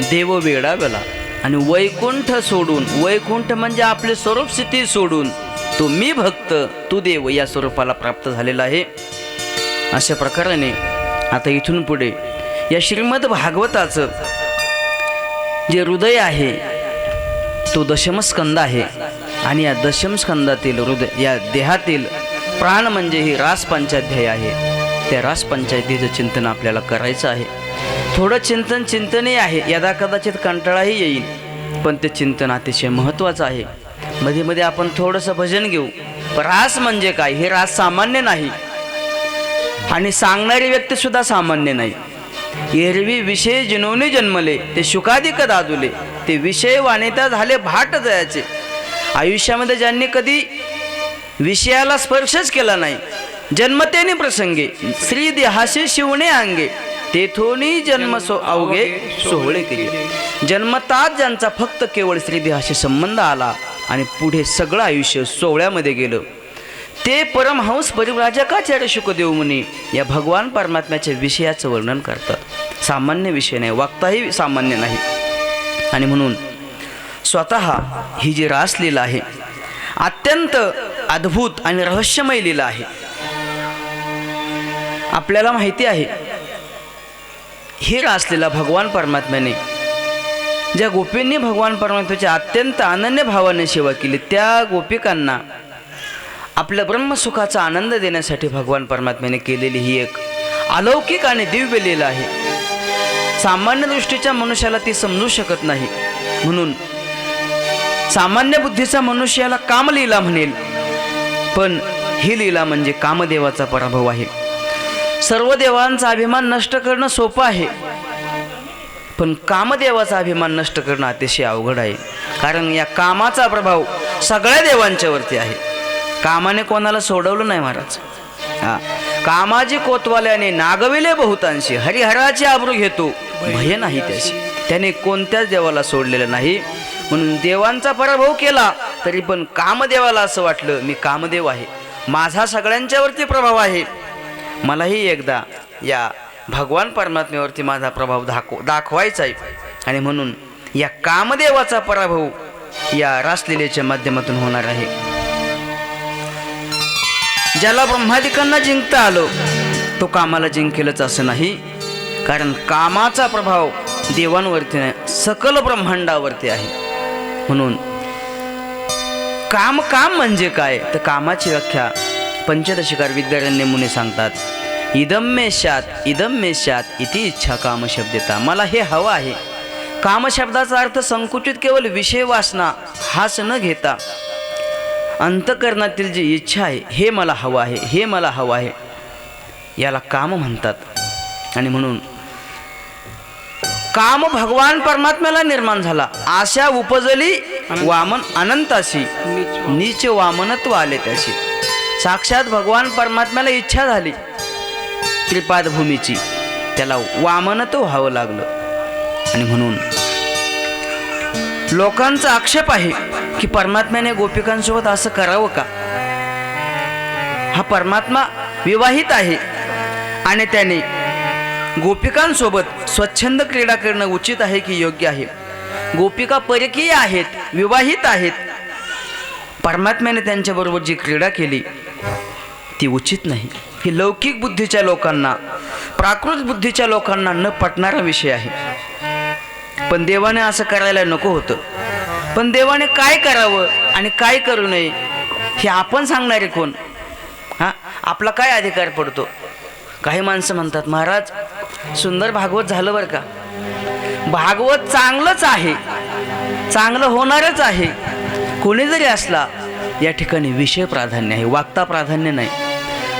देव वेडावला. आणि वैकुंठ सोडून वैकुंठ म्हणजे आपले स्वरूप स्थिती सोडून तो मी भक्त तू देव या स्वरूपाला प्राप्त झालेला आहे. अशा प्रकाराने आता इथून पुढे या श्रीमद भागवताचं जे हृदय आहे तो दशमस्कंद आहे. आणि या दशमस्कंदातील हृदय या देहातील प्राण म्हणजे ही रास पंचाध्याय आहे. त्या रासपंचायतीचं चिंतन आपल्याला करायचं आहे. थोडं चिंतन चिंतनही आहे. यदा कदाचित कंटाळाही येईल. पण ते चिंतन अतिशय महत्त्वाचं आहे. मध्ये मध्ये आपण थोडंसं भजन घेऊ. रास म्हणजे काय? हे रास सामान्य नाही. आणि सांगणारी व्यक्ती सुद्धा सामान्य नाही. एरवी विषय जिनवणे जन्मले ते शुकाधिक दादुले ते विषय वाणिता झाले भाट जायचे आयुष्यामध्ये ज्यांनी कधी विषयाला स्पर्शच केला नाही जन्मतेने प्रसंगे. श्री देहाशी शिवणे अंगे तेथोनी जन्म सो अवघे सोहळे केले. जन्मतात ज्यांचा फक्त केवळ श्रीदेहाशी संबंध आला आणि पुढे सगळं आयुष्य सोहळ्यामध्ये गेलं. ते परमहंस परिव्राजकाचार्य शुकदेव मुनी या भगवान परमात्म्याच्या विषयाचं वर्णन करतात. सामान्य विषय नाही वागताही सामान्य नाही. आणि म्हणून स्वतः ही जी रासलीला आहे अत्यंत अद्भुत आणि रहस्यमय लीला आहे. आपल्याला माहिती आहे. ही असलेला भगवान परमात्म्याने ज्या गोपींनी भगवान परमात्म्याची अत्यंत अनन्य भावाने सेवा केली त्या गोपिकांना आपल्या ब्रह्मसुखाचा आनंद देण्यासाठी भगवान परमात्म्याने केलेली ही एक अलौकिक आणि दिव्य लीला आहे. सामान्य दृष्टीच्या मनुष्याला ती समजू शकत नाही. म्हणून सामान्य बुद्धीचा मनुष्याला कामलीला म्हणेल. पण ही लीला म्हणजे कामदेवाचा पराभव आहे. सर्व देवांचा अभिमान नष्ट करणं सोपं आहे. पण कामदेवाचा अभिमान नष्ट करणं अतिशय अवघड आहे. कारण या कामाचा प्रभाव सगळ्या देवांच्यावरती आहे. कामाने कोणाला सोडवलं नाही महाराज. हा. कामाजी कोतवाल्याने नागविले बहुतांशी हरिहराची आबरू घेतो. भय नाही त्याशी त्याने कोणत्याच देवाला सोडलेलं नाही. म्हणून देवांचा पराभव केला तरी पण कामदेवाला असं वाटलं मी कामदेव आहे. माझा सगळ्यांच्यावरती प्रभाव आहे. मलाही एकदा या भगवान परमात्म्यावरती माझा प्रभाव दाखव दाखवायचा आहे. आणि म्हणून या कामदेवाचा पराभव या रासलीलेच्या माध्यमातून होणार आहे. ज्याला ब्रह्मादिकांना जिंकता आलं तो कामाला जिंकेलच असं नाही. कारण कामाचा प्रभाव देवांवरती नाही सकल ब्रह्मांडावरती आहे. म्हणून काम काम म्हणजे काय? तर कामाची व्याख्या पंचदशिकार विद्यारण्य मुनी सांगतात इदम मे शात इदम मे शात इति इच्छा काम शब्देता मला हे हवं आहे. काम शब्दाचा अर्थ संकुचित केवळ विषय वासना हाच न घेता. अंतकरणातील जी इच्छा आहे हे मला हवं आहे हे मला हवं आहे. याला काम म्हणतात. आणि म्हणून काम भगवान परमात्म्याला निर्माण झाला. आशा उपजली वामन अनंताशी. नीच वामनत्व आले त्याशी. साक्षात भगवान परमात्म्याला इच्छा झाली. त्रिपाद भूमीची त्याला तो व्हावं लागलं. आणि म्हणून लोकांचा आक्षेप आहे की परमात्म्याने गोपिकांसोबत असं करावं का? हा परमात्मा विवाहित आहे. आणि त्याने गोपिकांसोबत स्वच्छंद क्रीडा करणं उचित आहे की योग्य आहे? गोपिका परकीय आहेत विवाहित आहेत. परमात्म्याने त्यांच्याबरोबर जी क्रीडा केली ती उचित नाही. ही लौकिक बुद्धीच्या लोकांना प्राकृत बुद्धीच्या लोकांना न पटणारा विषय आहे. पण देवाने असं करायला नको होतं. पण देवाने काय करावं आणि काय करू नये हे आपण सांगणारे कोण? हां? आपला काय अधिकार पडतो? काही माणसं म्हणतात महाराज सुंदर भागवत झालं बरं का? भागवत चांगलंच आहे. चांगलं होणारच आहे. कोणी जरी असला या ठिकाणी विषय प्राधान्य आहे वागता प्राधान्य नाही.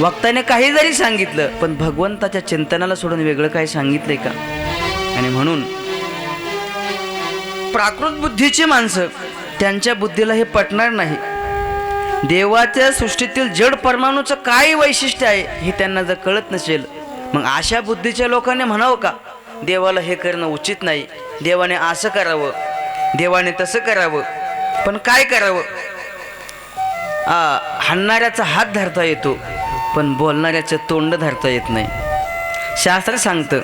वक्ताने काही जरी सांगितलं पण भगवंताच्या चिंतनाला सोडून वेगळं काही सांगितलंय का? आणि म्हणून प्राकृत बुद्धीची माणसं त्यांच्या बुद्धीला हे पटणार नाही. देवाच्या सृष्टीतील जड परमाणूचं काय वैशिष्ट्य आहे हे त्यांना जर कळत नसेल मग अशा बुद्धीच्या लोकांनी म्हणावं का? देवाला हे करणं उचित नाही. देवाने असं करावं. देवाने तसं करावं. पण काय करावं? हाणणाऱ्याचा हात धरता येतो. पण बोलणाऱ्याचं तोंड धरता येत नाही. शास्त्र सांगतं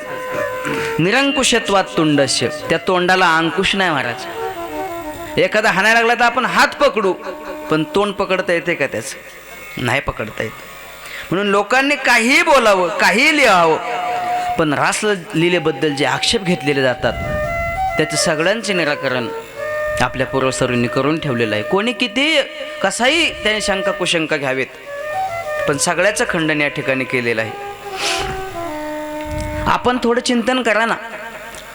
निरंकुशत्वात तोंडस्य त्या तोंडाला अंकुश नाही महाराज एखादा हाणायला लागला तर आपण हात पकडू पण तोंड पकडता येते का त्याचं? नाही पकडता येत. म्हणून लोकांनी काहीही बोलावं काहीही लिहावं पण रास लिहिलेबद्दल जे आक्षेप घेतलेले जातात त्याचं सगळ्यांचे निराकरण आपल्या पूर्वसरूंनी करून ठेवलेलं आहे. कोणी किती कसाही त्याने शंका कुशंका घ्यावेत पण सगळ्याचं खंडन या ठिकाणी केलेलं आहे. आपण थोडं चिंतन करा ना.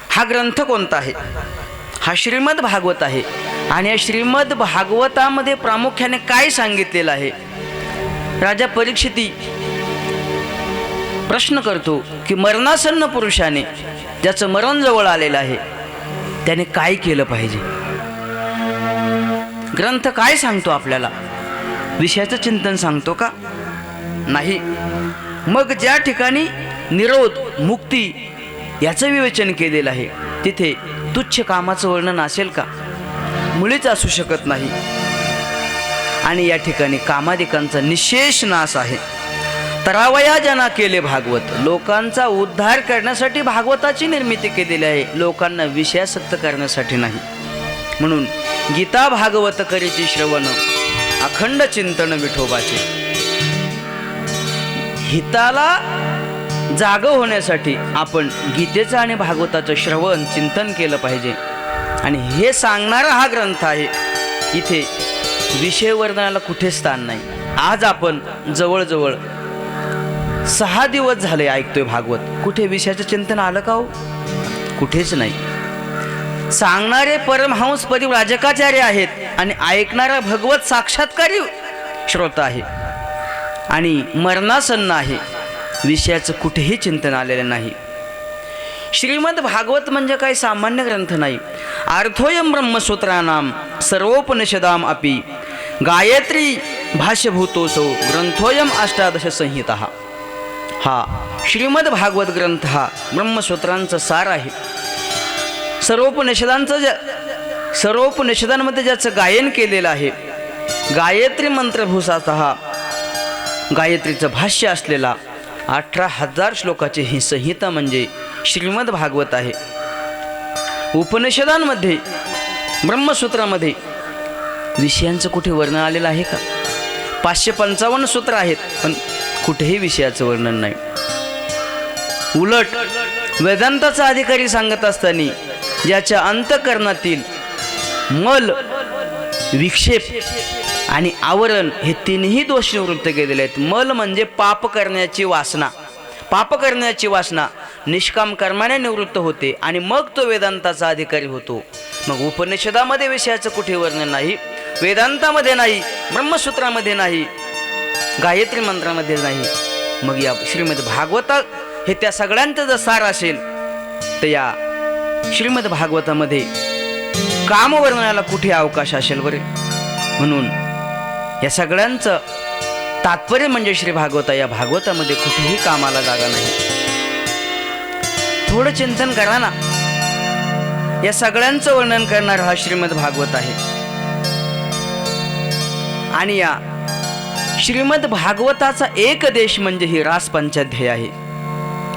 हा ग्रंथ कोणता आहे? हा श्रीमद भागवत आहे. आणि या श्रीमद भागवतामध्ये प्रामुख्याने काय सांगितलेलं आहे? राजा परीक्षिती प्रश्न करतो की मरणासन्न पुरुषाने ज्याचं मरण जवळ आलेलं आहे त्याने काय केलं पाहिजे? ग्रंथ काय सांगतो आपल्याला? विषयाचं चिंतन सांगतो का? नाही. मग ज्या ठिकाणी निरोध मुक्ती याचं विवेचन केलेलं आहे तिथे तुच्छ कामाचं वर्णन असेल का? मुळीच असू शकत नाही. आणि या ठिकाणी कामादिकांचा निशेष नाश आहे. तरावया ज्यांना केले भागवत लोकांचा उद्धार करण्यासाठी भागवताची निर्मिती केलेली आहे लोकांना विषयासक्त करण्यासाठी नाही. म्हणून गीता भागवत करीची श्रवण अखंड चिंतन विठोबाचे. हिताला जाग होण्यासाठी आपण गीतेचं आणि भागवताचं श्रवण चिंतन केलं पाहिजे. आणि हे सांगणारा हा ग्रंथ आहे इथे विषय वर्णनाला कुठे स्थान नाही. आज आपण जवळजवळ सहा दिवस झाले ऐकतोय भागवत. कुठे विषयाचं चिंतन आलं का हो? कुठेच नाही. सांगणारे परमहंस परिव्राजकाचार्य आहेत आणि ऐकणारा भगवत साक्षात्कारी श्रोता आहे. आणि मरणासन्न आहे विषयाचं कुठेही चिंतन आलेलं नाही. श्रीमद भागवत म्हणजे काही सामान्य ग्रंथ नाही. अर्थोयम ब्रह्मसूत्रानाम सर्वोपनिषदाम अपि गायत्री भाष्यभूतोसो ग्रंथोयम अष्टादश संहिता हा श्रीमद भागवत ग्रंथ हा ब्रह्मसूत्रांचा सार आहे. सर्वोपनिषदांचं ज्या सर्वोपनिषदांमध्ये ज्याचं गायन केलेलं आहे गायत्री मंत्रभूसाचा हा गायत्रीचं भाष्य असलेला अठरा हजार श्लोकाची ही संहिता म्हणजे श्रीमद भागवत आहे. उपनिषदांमध्ये ब्रह्मसूत्रामध्ये विषयांचं कुठे वर्णन आलेलं आहे का? पाचशे पंचावन्न सूत्र आहेत पण कुठेही विषयाचं वर्णन नाही. उलट वेदांताचा अधिकारी सांगत असताना ज्याच्या अंतकरणातील मल विक्षेप आणि आवरण हे तिन्ही दोष निवृत्त केलेले आहेत. मल म्हणजे पाप करण्याची वासना. पाप करण्याची वासना निष्काम कर्माने निवृत्त होते आणि मग तो वेदांताचा अधिकारी होतो. मग उपनिषदामध्ये विषयाचं कुठे वर्णन नाही वेदांतामध्ये नाही ब्रह्मसूत्रामध्ये नाही गायत्री मंत्रामध्ये नाही. मग या श्रीमद भागवता हे त्या सगळ्यांचं जर सार असेल तर या श्रीमद भागवतामध्ये कामवर्णनाला कुठे अवकाश असेल बरे? म्हणून या सगळ्यांचं तात्पर्य म्हणजे श्री भागवता. या भागवतामध्ये कुठेही कामाला जागा नाही. थोडं चिंतन करा ना. या सगळ्यांचं वर्णन करणार हा श्रीमद भागवत आहे. आणि या श्रीमद भागवताचा एक देश म्हणजे ही रास पंचाध्याय आहे.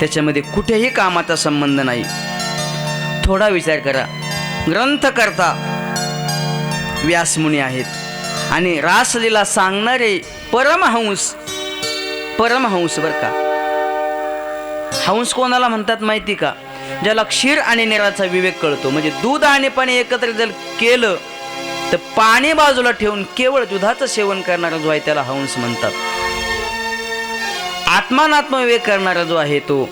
त्याच्यामध्ये कुठेही कामाचा संबंध नाही. थोडा विचार करा. ग्रंथकर्ता व्यासमुनी आहेत. आणि रासलीला सांगणारे परमहंस परमहंस बर का? हंस कोणाला म्हणतात माहिती का? ज्याला क्षीर आणि निराचा विवेक कळतो. म्हणजे दूध आणि पाणी एकत्र जर केलं तर पाणी बाजूला ठेवून केवळ दुधाचं सेवन करणारा जो आहे त्याला हंस म्हणतात. आत्मानात्मविवेक करणारा जो आहे तो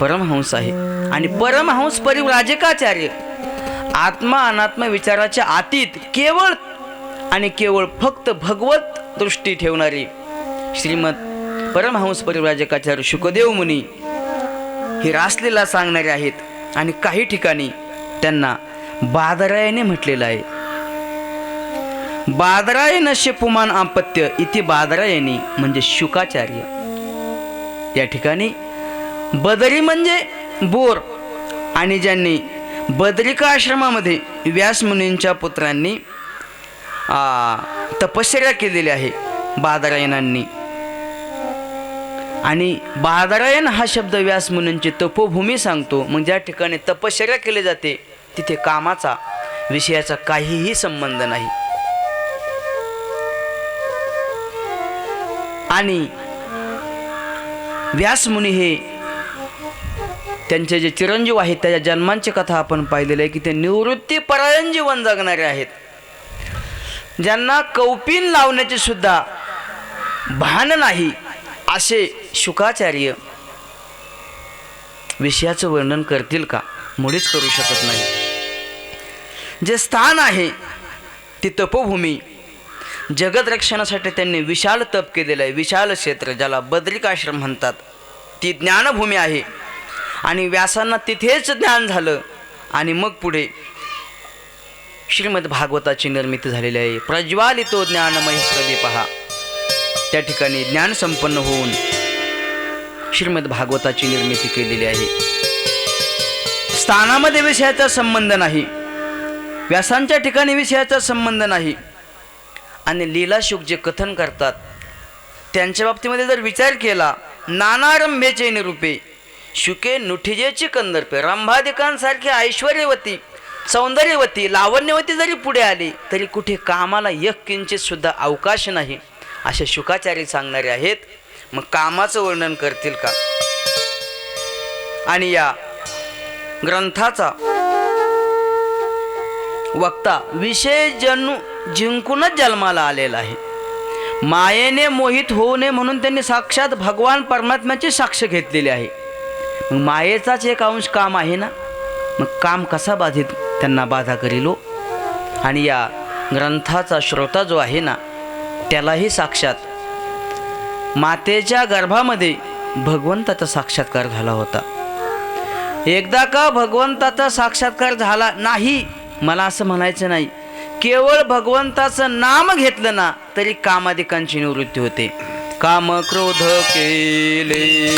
परमहंस आहे. आणि परमहंस परिव्राजकाचार्य आत्मा अनात्म विचाराच्या आतीत केवळ आणि केवळ फक्त भगवत दृष्टी ठेवणारी श्रीमद परमहंस परिव्राजकाचार्य शुकदेव मुनी हे रासलेला सांगणारे आहेत आणि काही ठिकाणी त्यांना बादरायाने म्हटलेलं आहे. बादरायनस्य पुमान आपत्य इथे बादरायनी म्हणजे शुकाचार्य. या ठिकाणी बदरी म्हणजे बोर आणि ज्यांनी बदरिका आश्रमामध्ये व्यासमुनींच्या पुत्रांनी तपश्चर्या केलेली आहे बादरायणांनी. आणि बादरायण हा शब्द व्यास मुनींची तपोभूमी सांगतो. म्हणजे मग ज्या ठिकाणी तपश्चर्या केली जाते. तिथे कामाचा विषयाचा काहीही संबंध नाही. आणि व्यासमुनी हे त्यांचे जे चिरंजीव आहेत त्याच्या जन्मांची कथा आपण पाहिलेली आहे की ते निवृत्तीपरायण जीवन जगणारे आहेत. ज्यांना कौपीन लावण्याचे सुद्धा भान नाही असे शुकाचार्य विषयाचं वर्णन करतील का? मुळीच करू शकत नाही. जे स्थान आहे ती तपोभूमी. जगदरक्षणासाठी त्यांनी विशाल तप केलेलं आहे. विशाल क्षेत्र ज्याला बद्रिकाश्रम म्हणतात ती ज्ञानभूमी आहे. आणि व्यासांना तिथेच ज्ञान झालं आणि मग पुढे श्रीमद भागवताची निर्मिती झालेली आहे. प्रज्वालितो ज्ञानमय पहा त्या ठिकाणी ज्ञान संपन्न होऊन श्रीमद भागवताची निर्मिती केलेली आहे. स्थानामध्ये विषयाचा संबंध नाही. व्यासांच्या ठिकाणी विषयाचा संबंध नाही. आणि लीलाशुक जे कथन करतात त्यांच्या बाबतीमध्ये जर विचार केला नानारंभेचे निरूपे शुके नुठिजेची कंदर्पे रंभादिकांसारखी ऐश्वर्यवती सौंदर्यवती लावण्यवती जरी पुढे आली तरी कुठे कामाला एक किंचित सुद्धा अवकाश नाही. असे शुकाचार्य सांगणारे आहेत. मग कामाचं वर्णन करतील का? आणि या ग्रंथाचा वक्ता विषय जणू जिंकूनच जन्माला आलेला आहे. मायेने मोहित होऊ नये म्हणून त्यांनी साक्षात भगवान परमात्म्याची साक्ष घेतलेली आहे. मग मायेचाच एक अंश काम आहे ना? मग काम कसा बाधित त्यांना बाधा करीलो. आणि या ग्रंथाचा श्रोता जो आहे ना त्यालाही साक्षात मातेच्या गर्भामध्ये भगवंताचा साक्षात्कार झाला होता. एकदा का भगवंताचा साक्षात्कार झाला नाही मला असं म्हणायचं नाही. केवळ भगवंताचं नाम घेतलं ना तरी कामाधिकांची निवृत्ती होते. काम क्रोध केले.